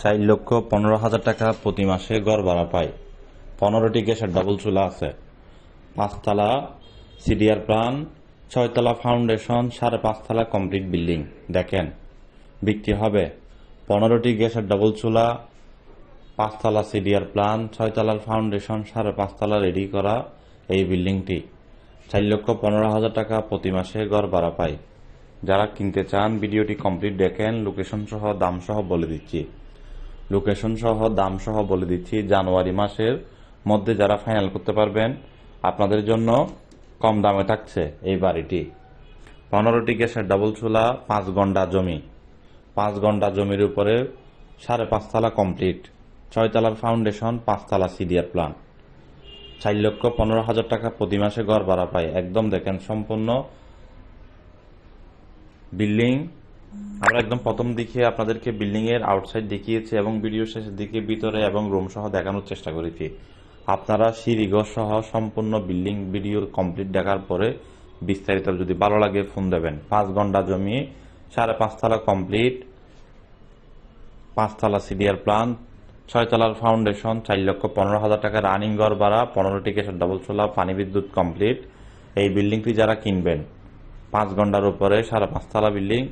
চার লক্ষ পনেরো হাজার টাকা প্রতি মাসে গড় ভাড়া পায়। পনেরোটি গ্যাসের ডাবল চুলা আছে। পাঁচতলা সিডিআর প্লান ছয়তলা ফাউন্ডেশন, সাড়ে পাঁচতলা কমপ্লিট বিল্ডিং। দেখেন, বিক্রি হবে। পনেরোটি গ্যাসের ডাবল চুলা, পাঁচতলা সিডিআর প্লান ছয়তলার ফাউন্ডেশন, সাড়ে পাঁচতলা রেডি করা এই বিল্ডিংটি। চার লক্ষ পনেরো হাজার টাকা প্রতি মাসে গড় ভাড়া পায়। যারা কিনতে চান, ভিডিওটি কমপ্লিট দেখেন লোকেশন সহ দাম সহ বলে দিচ্ছি। লোকেশন সহ দাম সহ বলে দিচ্ছি, জানুয়ারি মাসের মধ্যে যারা ফাইনাল করতে পারবেন, আপনাদের জন্য কম দামে থাকছে এই বাড়িটি। পনেরোটি গ্যাসের ডাবল চুলা, পাঁচ ঘণ্টা জমি। পাঁচ ঘণ্টা জমির উপরে সাড়ে পাঁচতলা কমপ্লিট ছয়তলার ফাউন্ডেশন পাঁচতলা সিডিআর প্ল্যান চার লক্ষ পনেরো হাজার টাকা প্রতি মাসে ঘর ভাড়া পায় একদম দেখেন, সম্পূর্ণ বিল্ডিং আমরা একদম প্রথম দিকে আপনাদেরকে বিল্ডিং এর আউটসাইড দেখিয়েছি এবং ভিডিও শেষের দিকে ভিতরে এবং রুম সহ দেখানোর চেষ্টা করেছি। আপনারা সিঁড়িঘর সহ সম্পূর্ণ বিল্ডিং ভিডিও কমপ্লিট দেখার পরে বিস্তারিত যদি ভালো লাগে ফোন দেবেন। পাঁচ ঘণ্টা জমি, সাড়ে পাঁচতলা কমপ্লিট পাঁচতলা সিডিআর প্লান ছয়তলার ফাউন্ডেশন চার লক্ষ পনেরো হাজার টাকা রানিং ঘর ভাড়া পনেরোটি গ্যাসের ডবল চোলা, পানি বিদ্যুৎ কমপ্লিট এই বিল্ডিংটি যারা কিনবেন, পাঁচ ঘণ্টার উপরে সাড়ে পাঁচতলা বিল্ডিং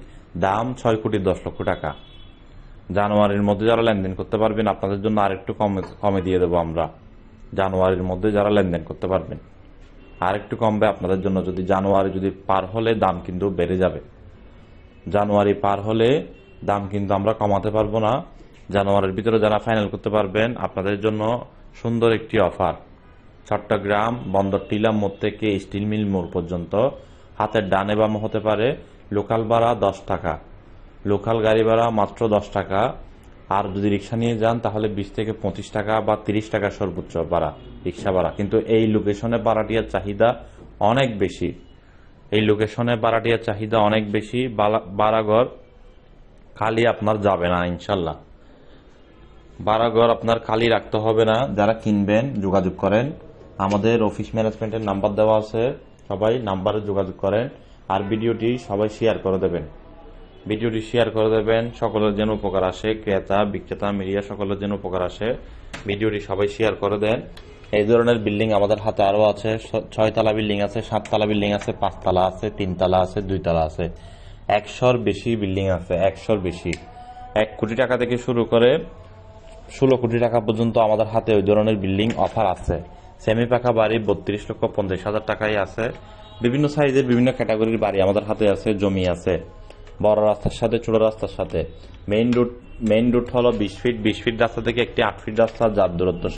দাম ছয় কোটি দশ লক্ষ টাকা। জানুয়ারির মধ্যে যারা লেনদেন করতে পারবেন, আপনাদের জন্য আরেকটু কমে কমে দিয়ে দেবো আমরা। জানুয়ারির মধ্যে যারা লেনদেন করতে পারবেন। আরেকটু কমবে আপনাদের জন্য, যদি জানুয়ারি যদি পার হলে দাম কিন্তু বেড়ে যাবে। জানুয়ারি পার হলে দাম কিন্তু আমরা কমাতে পারব না। জানুয়ারির ভিতরে যারা ফাইনাল করতে পারবেন, আপনাদের জন্য সুন্দর একটি অফার। চট্টগ্রাম বন্দর টিলা মোড় থেকে স্টিল মিল মোড় পর্যন্ত। হাতের ডানে বামে হতে পারে লোকাল ভাড়া দশ টাকা। লোকাল গাড়ি ভাড়া মাত্র দশ টাকা। আর যদি রিক্সা নিয়ে যান, তাহলে বিশ থেকে পঁচিশ টাকা বা তিরিশ টাকা সর্বোচ্চ ভাড়া, রিক্সা ভাড়া। কিন্তু এই লোকেশনে ভাড়াটিয়ার চাহিদা অনেক বেশি। এই লোকেশনে ভাড়াটিয়ার চাহিদা অনেক বেশি। ভাড়াঘর খালি আপনার যাবে না, ইনশাল্লাহ। ভাড়াঘর আপনার খালি রাখতে হবে না। যারা কিনবেন, যোগাযোগ করেন। আমাদের অফিস ম্যানেজমেন্টের নাম্বার দেওয়া আছে। সবাই নাম্বারে যোগাযোগ করেন। আর ভিডিওটি সবাই শেয়ার করে দেবেন। ভিডিওটি শেয়ার করে দেবেন, সকলের যেন উপকার আসে, ক্রেতা, বিক্রেতা, মিডিয়া, সকলের যেন উপকার আসে। ভিডিওটি সবাই শেয়ার করে দেন। এই ধরনের বিল্ডিং আমাদের হাতে আরও আছে ছয়তলা বিল্ডিং আছে, সাততলা বিল্ডিং আছে, পাঁচতলা আছে, তিনতলা আছে, দুইতলা আছে। একশোর বেশি বিল্ডিং আছে, একশোর বেশি। এক কোটি টাকা থেকে শুরু করে ষোলো কোটি টাকা পর্যন্ত আমাদের হাতে ওই ধরনের বিল্ডিং অফার আছে। সেমি পাকা বাড়ি বত্রিশ লক্ষ পঞ্চাশ হাজার টাকাই আছে। বিভিন্ন সাইজের বিভিন্ন ক্যাটাগরির বাড়ি আমাদের হাতে আছে, জমি আছে। বড় রাস্তার সাথে, ছোট রাস্তার সাথে। মেইন রুট মেইন রুট হলো বিশ ফিট। বিশ ফিট রাস্তা থেকে একটি আট ফিট রাস্তা যার দূরত্ব